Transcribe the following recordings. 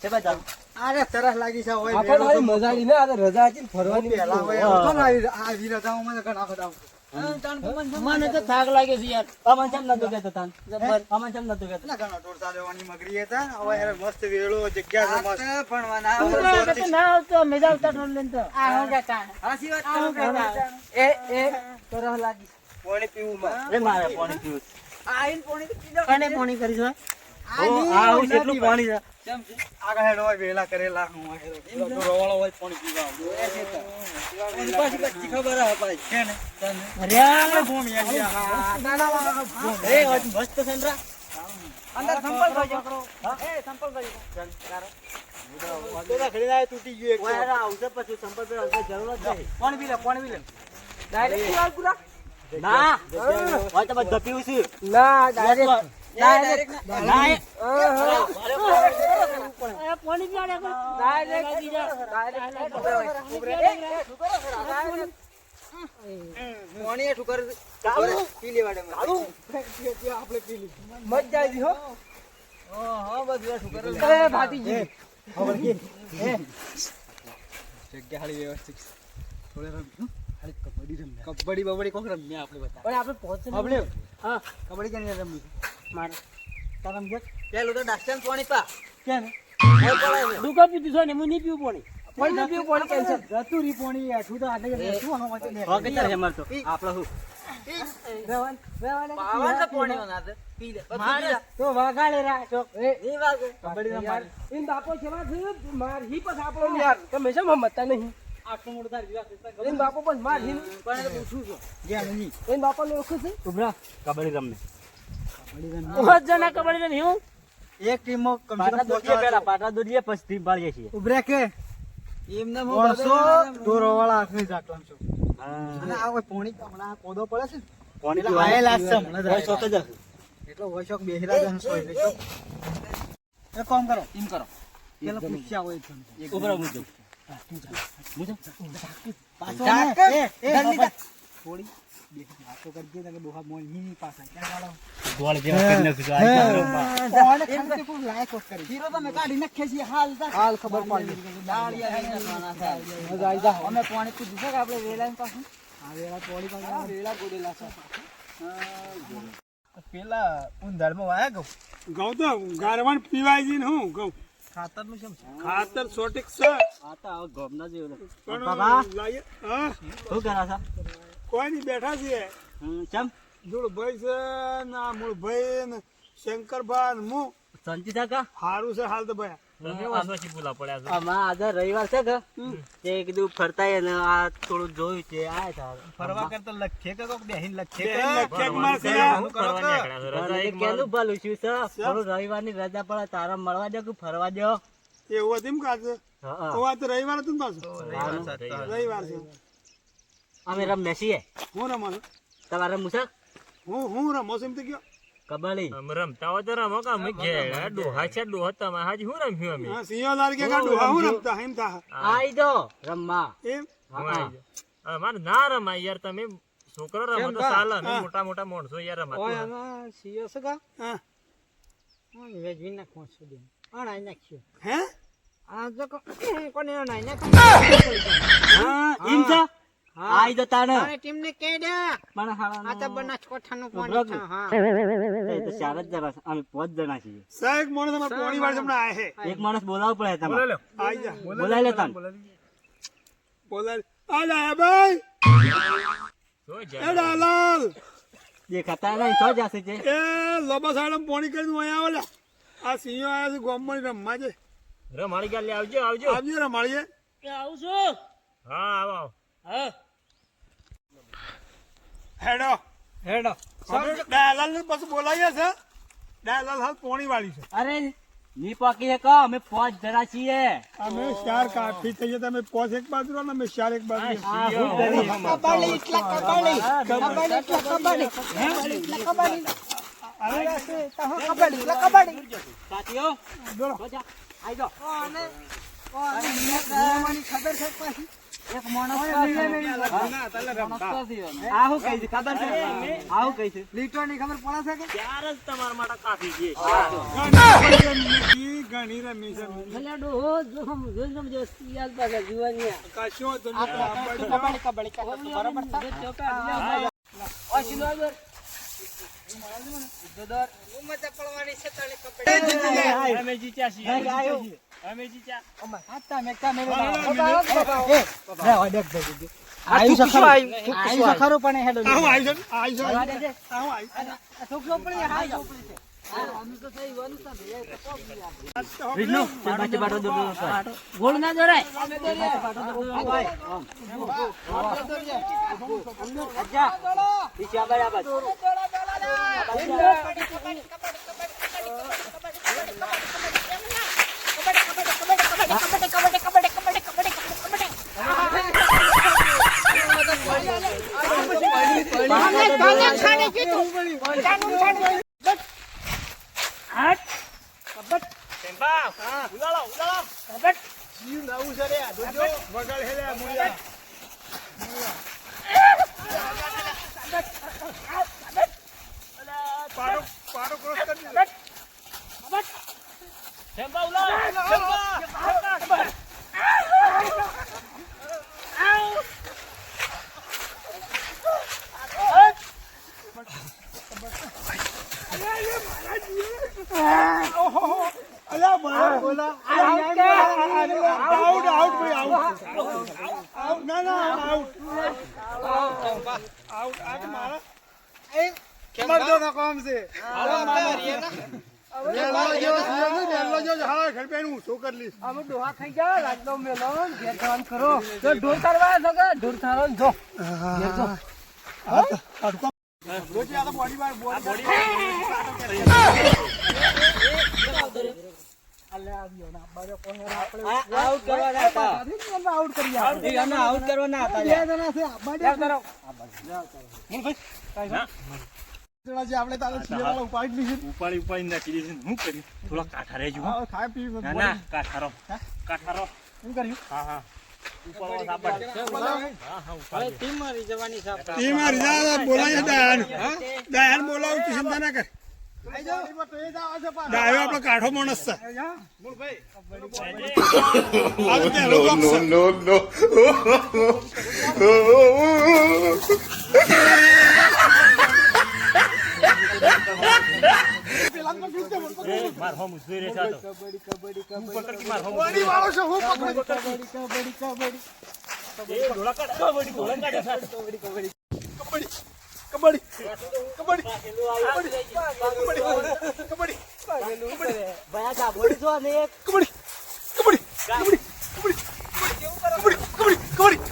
છે ભાઈ જાવ અરે સરસ લાગી છે હોય આપણે મજા આવી ને આ રજા હતી ફરવાની પેલા હોય હા. આવતો ને આવી આવી રજાઓમાં તો ઘણા બધા મને તો થાક લાગે છે યાર. અમન ચમ નતો કેતો તાન જબર અમન ચમ નતો કેતો ના ઘણા ટોળતા લેવાની મગરી હતા હવે યાર મસ્ત વેળો જગ્યા છે મસ્ત. ભણવાના ના આવતો મેજા આવતા ઢોલ લેન તો. આ હું કાકા હાસી વાત આ કાકા એ એ લાગી. પાણી પીવું માં એ મારે પાણી પીવું. આઈન પાણી કને પાણી કરીશ આ હું કેટલું પાણી છે? આગળ હેડો હોય વેલા કરેલા હું હેડો. રોવાળો હોય પાણી પીવા એની પાછી બધી ખબર હે ભાઈ છે ને? અરે આ ભૂમિ આવી એ મસ્ત સંદ્રા અંદર સંપલ કરજો એ સંપલ કરજો તો રખડી ના તૂટી ગયું આવશે પછી સંપર્ક પર જરૂર જ નહીં પાણી પી લે પાણી બી લે. ડાયરેક્ટ ના. હોય તો બધા છું ના ડાયરેક્ટ કબડ્ડી બબડી કોક રમ્યા આપણે બધા પણ આપણે આપણે હા કબડ્ડી ક્યાં રમી મારે. તારા રમજે. પેલું તો ડાસ્ટન પાણી પા. ક્યાં ને? પીધું છે ને હું નહીં પીવું પાણી. પાણી પીવું પાણી કેન્સલ ગતુરી પોણી હેઠું તો આટલે શું આનો વાંચો ને હવે કેટલા છે અમારે તો? આપણે શું? રેવાન રેવાન પાવન તો પાણી નો પી લે. મારે તો વાગાડે રા ચોક એ. એ વાગે. કબડ્ડી રમ ઇન બાપો કેવા છે. માર હી પસ આપણો યાર. તમે છે મમતા નહીં? આટલું મોટું તારી વિવાહ કરતા ઇન બાપો પણ માર હી પણ પૂછું છું. ગયા નહીં ઇન બાપો ને ઓળખું છે? ઉભરા કબડ્ડી રમને કબડ્ડી રમ પાંચ જણા કબડ્ડી રમી હું. એક ટીમમાં કમ સે કમ દોડીએ પેલા પાટા દોડીએ પછી ટીમ પાડીએ છીએ. ઉભરે કે? એમને પાંચસો ઢોરોવાળા આખરી જાટલો છું. અને આ કોઈ પોણી હમણાં કોદો પડે છે? પાણી એટલે આયેલા હમણાં જ હોય જ. એટલો વોશોક બેહરા જન સોય એટલે કામ કરો. એમ કરો. પેલા પૂછ્યા હોય છે ઉભરા હું જાઉં. પાછો એ, એ, થોડી બે ઉંધાર પેલા ઉંધાડમાં વાયા ગૌ તો ગારવાન પીવાય જઈને હું ઘઉં ખાતરનું શું ખાતર સોટિક છે. આ તો ગોમના જેવો પણ બાબા હું. કરો? કોઈ નહીં બેઠા છીએ? ચમ. ધૂળભાઈ છે ના મૂળભાઈ ને શંકરભાઈ ને હું? સંચિત છે કા? હારું છે. હાલ તો ભાઈ રવિવાર છે કે? તે કીધું ફરતા ને આ થોડું જોયું છે આયા ફરવા કરતા લખે કે કોક બેહીન લખે બે લખેકમાં છે પણ એ કેનું ભલું શું છે. થોડું રવિવારની રજા પડે તારા મળવા દો કે ફરવા દો? એવું હતું. તો રવિવાર હતું પાછું? રવિવાર છે. અમે રમ્યા છીએ. હું રમો તમારે મુસા હું હું રમો છું એમ તો કયો. અમે હા સિંહો લાલ કે કાઢું? હા હું રમતા એમ થા આઈ દો રમવા. એમ? હા, હા. ના રમાય યાર તમે છોકરો રમો તો ચાલે અમે મોટા મોટા માણસો યાર રમાતું ઓય ના સિયો સગા છે કા? હા. ઓય વેજવી નાખો છો દે આણાઈ નાખ્યો. હે? આ જો કોને આણાઈ નાખ હા, એમ છે? આઈ જતા ને. આને ટીમ ને કહી દે પણ આ તો બનાસકોઠાનું પાણી છે હા. એ તો ચાર જ જણા અમે પાંચ જણા છીએ. સાહેબ મોણે તમારે પોણી વાર જમણા આયા એક માણસ બોલાવ પડે તમારે. આઈ જા. બોલાવી લે તાન. બોલાય આ લાયા ભાઈ. એ? ડાલાલ દેખાતા નહીં તો જશે છે. એ લોબા સાડમ પોણી કરીને અહીંયા આવો લે. આ સિંહો આયા છે ગોમણી રમવા છે. રમાડી ગયા લે આવજો આવજો. આવજો રમાડીએ. કે છું. હા આવો આવો. હા. હેડો. હેડો. ડાલાલ ને પછી બોલાવીએ છે? ડાલાલ હાલ પોણી વાળી છે. અરે ની પાકી એક અમે પાંચ જણા છીએ. અમે ચાર થઈ થઈએ તમે પોસ એક બાજુ અને અમે ચાર એક બાજુ? કબડ્ડી એટલા કબડ્ડી કબડ્ડી એટલા કબડ્ડી કબડ્ડી એટલા અરે સાથીઓ આઈ જાઓ. ખબર છે પાછી? એક માણસ આવું કહી છે ખબર છે? આવું કહી છે. લીટોની ખબર પડે છે કે? ચાર જ તમારા માટે કાફી છે. ઘણી રમી છે. ભલે ડોહો જો હમ જો યાદ પાછા જુવાની કશો તો કબડ્ડી કાકા તો બરાબર છે હું મજા પડવાની છે તને કપડે અમે જીત્યા છીએ. અમે જીત્યા આયુ સખરો આયુ સખરો પણ હેડો આવું આવું આવી છે ગોળ ના દોરાય ટેમ્પા ઉલાળો ઉલાળો જીવ નવું છે રે આ જોજો વગર હેલે આ મૂળિયા પાડો પાડો ક્રોસ કરી દીધો. ટેમ્પા ઉલાળો અલ્યા મારા બોલા આઉટ આઉટ ભાઈ આઉટ આઉટ ના ના આઉટ આઉટ આ તો મારા હા શું કરી લઈશ અમે ડોહા ગયા લાગતો મેલો ઘેર જવાનું કરો ઢોર કરવા જો આઉટ કરવાના હતા આપણે તારે ઉપાડી લીધી ઉપાડી ઉપાડી નાખી દીધી શું કર્યું થોડા કાઠા રહેજો હા પી ના કાઠારો. કાઠારો. શું કર્યું? હા હા. આપણો કાઠો માણસ છે. માર હોમ જોઈ રહે છે કબડી કબડી કબડી પકડતી માર હોમ કબડી વાળો છે હું કબડી એ ઢોળા કાઢ કબડી ઢોળા કબડી કબડી કબડી કબડી કબડી કબડી ભયા ગાભોડી છો અને કબડી કબડી કબડી કબડી કબડી કબડી કબડી કબડ્ડી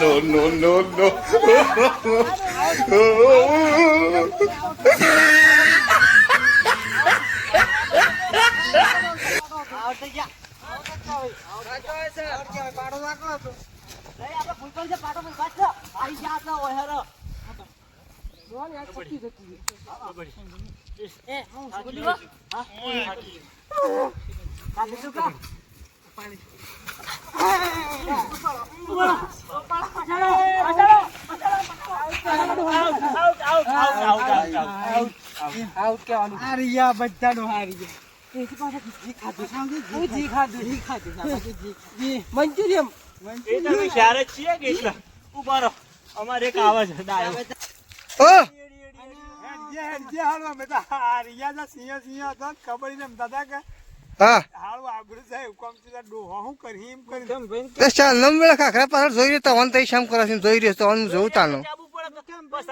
no, no, no, no. Out થઈ ગયા પાડો નાખો તો ફૂલકણ છે પાટો પર પાછો. આવી જા તો ઓય હરો. એ હું બોલી હા. કા મંચુરિયમ એ તમે શહેર જ છીએ કે એટલે ઊભા રહો. અમારે એક આવા છે ડાયો હા હેડજે હેડજે હાલો તો હારિયા ખબર ને દાદા કે હા. આગળ જાય હુકમ છે ડોહા હું કરી એમ કરી. તો ચાલ નમ વેળા ખાખરા પાછળ જોઈ રહ્યો તવન તઈ શામ કરે જોઈ રહ્યો તો હું જોઉં તાનો. જાવું પડે તો બસ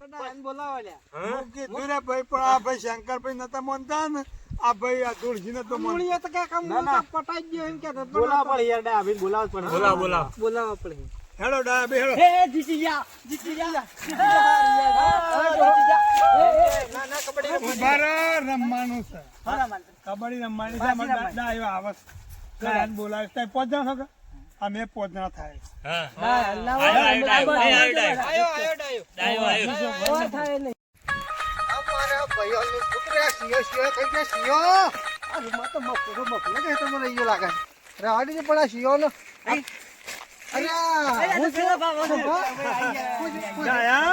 હાલ તો તો એક- હું? કીધું ભાઈ આ ભાઈ શંકરભાઈ નતા માનતા ને. આ ભાઈ આ તુલસી નતો માનતા. બોલાવવા પડે યાર ડાયાબીન બોલાવવા પડે. બોલાવો બોલાવો. બોલાવવા પડે. હેડો ડાયા બે હેડો. હે જીતી ગયા. જીતી ગયા ઊભા રહો, રમવાનું છે. કબડ્ડી રમવાની છે દા- ડાયો આવે. છે. ડાયાને છો કે? અમે જણા થાય. હા. આયો આયો ડાયો એ આયો ડાયો ડાયો આયો અમારા ભાઈઓની છોકરા સિયો સિયો થઈ ગયા સિયો આ રૂમમાં તો મફરો મફરો કે તો લાગે. રાડી પણ આ સિયોનો અરે હું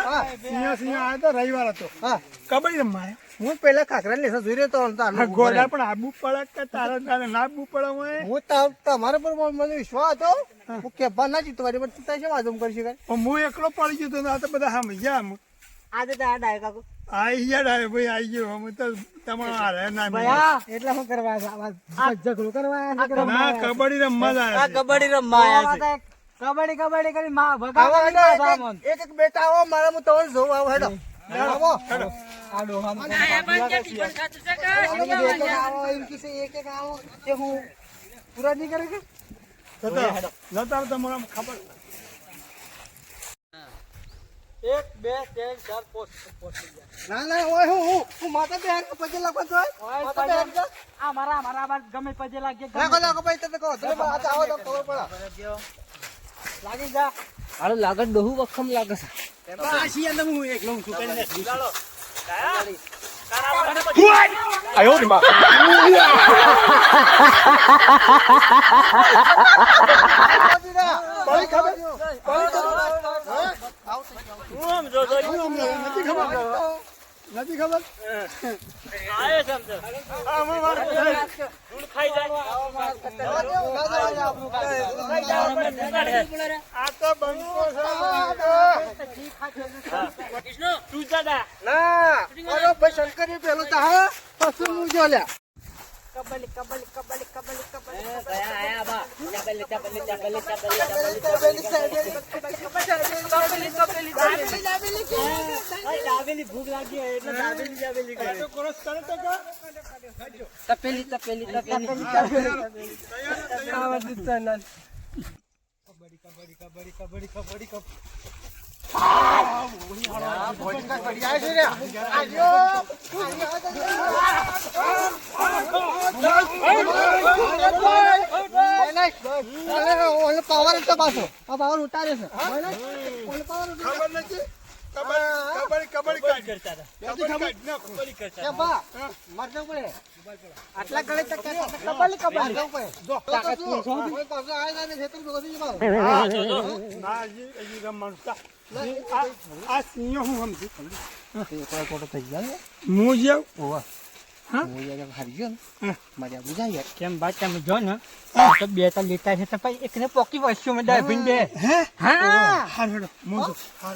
હા. સિંહ સિંહ આવ્યો તો રવિવાર હતો. હા. કબડ્ડી રમવા. હું પેલા ખાખરા લેસા જોઈ રહ્યો હતો ગોડા પણ આબુ પડે કે તારા તારે ના આબુ પડે હોય? હું તા- તમારા પર મને વિશ્વાસ હતો. હું. કેવા ના જીતવાની પણ તું તારે વાજમ કરી શકાય હું એકલો પડી ગયો તો આ તો બધા સમજ્યા આમ. આજે તો આ ડાય કાકો. આઈ ગયા ડાય ભાઈ આઈ ગયો. અમે તો તમારો હારે ના ભયા? એટલે હું કરવા ઝઘડો કરવા ના કબડ્ડી રમવા આ કબડ્ડી રમવા આયા છે. કબડ્ડી કબડ્ડી કરી માં ભગાવા એક એક બેટા આવો મારા હું તમને જોવા આવો હેડો. પૂરા નહીં કરે કે? જતા જતા તમારા ખબર. એક બે ત્રણ ચાર પાંચ ના ના ઓય હું હું હું માતા બે હાથ લાગવા તો માતા બે આ મારા મારા બાર ગમે પજે લાગે લાગો લાગો ભાઈ તમે કહો તમે માતા આવો તો ખબર પડે લાગી જા હાલો લાગત બહુ વખમ લાગે છે આ શિયાળ તો હું એકલો નથી ખબર આયો સમજો આમાં માર ધૂળ ખાઈ જાય આ તો બંકો છે તું દાદા ના અરે ભાઈ શંકરી પેલો તો હા પછી હું જો લ્યા દાબેલી ભૂખ લાગી હોય એટલે દાબેલી દાબેલી કરે. તો ક્રોસ કરે તો કે? તપેલી તપેલી તપેલી. પાવર તો પાછો. આ પાવર ઉતારે છે. ખબર નથી? કબડ્ડી કબડ્ડી કાઢ કરતા હતા કબડ્ડી કાઢ નાખો બોલી કરતા કે બા મરજો પડે આટલા ગળે તક કબલી કબલી જો તાકાત કોઈ પાછો આયા ને ખેતર ગોધી મારો હા જો જો ના હજી હજી રમવાનું છે. આ આ સિંહ હું સમજુ કોઈ કોટો થઈ જાય હું જેવ ઓવા હા? હું યાર હારી ગયો ને મજા આવી જાય યાર કેમ બાદ તમે જો ને તો બે ત્રણ લેતા છે તો પછી એકને પોકી વસ્યો મેં ડાયભીન બે હે? હા હાર હેડો મુંજો હાર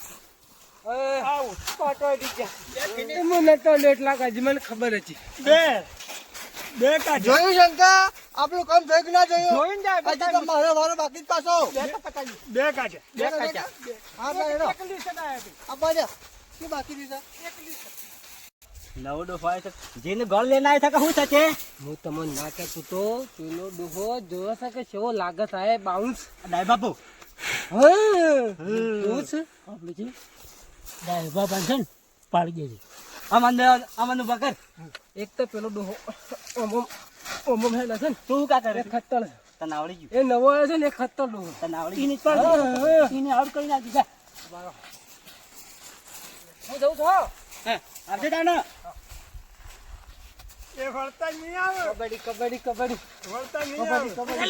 મને તો લેટ લાગે છે મને ખબર હતી બે બે કાઢ જોયું શંકા આપણું કામ જોયું કે ના જોયું જોઈને જાય હજી તો મારો મારો બાકી જ. પાછો બે કાઢે બે કાચા હા. ભાઈ હેડો આપવા દે શું બાકી દીધા નવો ડોફો આવ્યો છે જેને ગળ લઈને આવ્યા કે શું થશે હું તમને ના કહેતું તો પેલો ડોહો જોયો છે કે કેવો લાગે છે બાઉન્સ ડાય બાપુ એવું છે આપણે જે ડાય બાપા છે ને? પાડી દેજે. અમન અમન બકર એક તો પેલો ડોહો ઓમો ઓમો હેલા છે ને. તું કા કરે? ખત્તર તને આવડી ગયું. એ નવો આવ્યો છે ને એ ખત્તર ડોહો. તને આવડી ગયું. પાડી એને આઉટ કરી નાખી જા. હું જઉં છું હો. આવજે તાને એ વળતા નહીં આવે. કબડ્ડી કબડ્ડી કબડ્ડી. નહીં આવે. કબડ્ડી.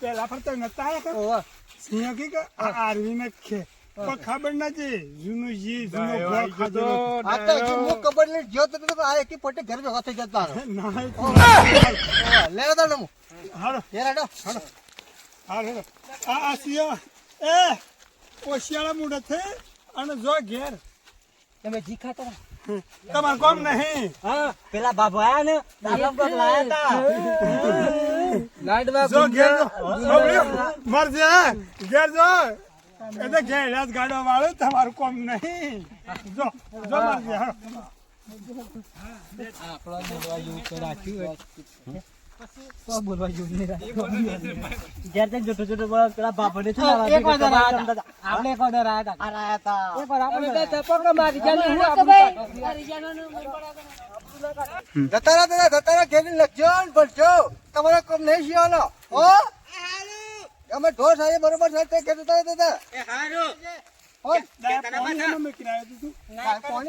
પેલા ફરતા નતા સિંહ કે આરવી ને ખે પણ ખબર નથી જૂનું જી જૂનો ગોળ ખાધેલો આ તો હજી હું કબડ્ડી જો તો તો આ એકી પોતે ઘર ભેગા થઈ જતા ના ઓવા, દો ને હું. હાલો ઘેર હેડો. આ આ સિંહ એ ઓશિયાળા મૂઢ છે અને જો ઘેર તમે જી ખાતા તમારે કોમ નહીં હા પેલા બાબા આયા ને દાદા લાયા તા ઘેર જો મરજે ઘેર જો એ તો જ વાળો તમારું કોમ નહીં જો જો મરજે હાલો. બોલવા જેવું તો રાખ્યું તો બોલવા જેવું નહીં રાખ્યું ઘેર જઈને જોતો જોતો બોલો, પેલા બાપાને શું એક વાર દીધું? આયા હતા. આપણે એક વાર આયા હતા. આ રહ્યા તા. એક વાર આપણે મારી હું જતા રહો, જતા રહો, ઘેરી લખજો ને ભરજો. તમારો કોમ નહીં શિયાળો. હો? અમે ઢોર સાથે બરોબર સાથે તે જતા રહો, દાદા. હો? દાદા પાણીનો મૂકીને આવ્યો તું. કાંઈ પોણી?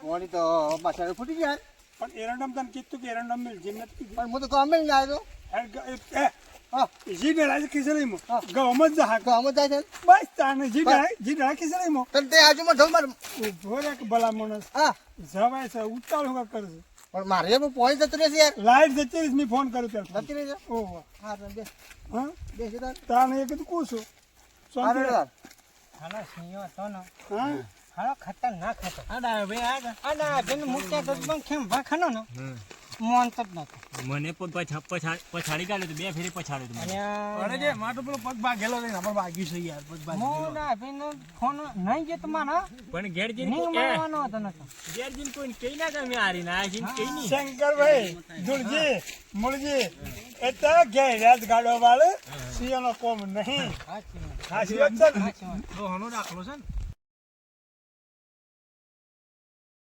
પોણી તો પાછળ ફૂટી ગયા. પણ એરંડમ તને કીધું કે એરંડમ મિલ જીમ નથી પણ હું તો ગામે મિલ આવ્યો. એ ગ- એ- એ, હા. જી ડેલા ખીચડીમાં ગમ જ જા. ગામ જ જાય છે? બસ તાને જી ડેલા જી ડેલા મો. તને તે આજુમાં ઢોલ માર ઊભો રે ભલા માણસ હા. જવાય છે ઉતાળ હું કરશે પણ મારે પોણી જતું રહેશે યાર. લાઈટ જતી રહીશ મેં ફોન કર્યો ત્યારે. જતી રહેશે ઓહો. હા તો બે. હા? બેસી તાર. તાને એ કીધું હા શાંતિ તાર હાલો સિંહો તો ને હા? હાલો ખતરનાક હતો. આ ડાયો ભાઈ આ આ બેન તો પણ કેમ ભાખનો ને મોનતો જ નતો મને પછાડી કાઢ્યો તો બે ફેરી પછાડ્યો તો મને. અને મારે પેલો પગ ભાગેલો ને આપણે ભાગ્યું છે યાર પગ હું ડાયો ભાઈનો ફોન નહીં જે તમારા પણ ઘેર જઈને નહીં કોઈ- એ, હતો નતો ઘેર જઈને કોઈને કહી ના કે અમે હારીને. આયા છીએ ને નહીં. શંકરભાઈ દુર્જી મુળજી એ તો ગેરેજ ગાડો વાળો સિંહનો કોમ નહીં. સાચી વાત. છે ને? વાત. રોહનો દાખલો છે ને.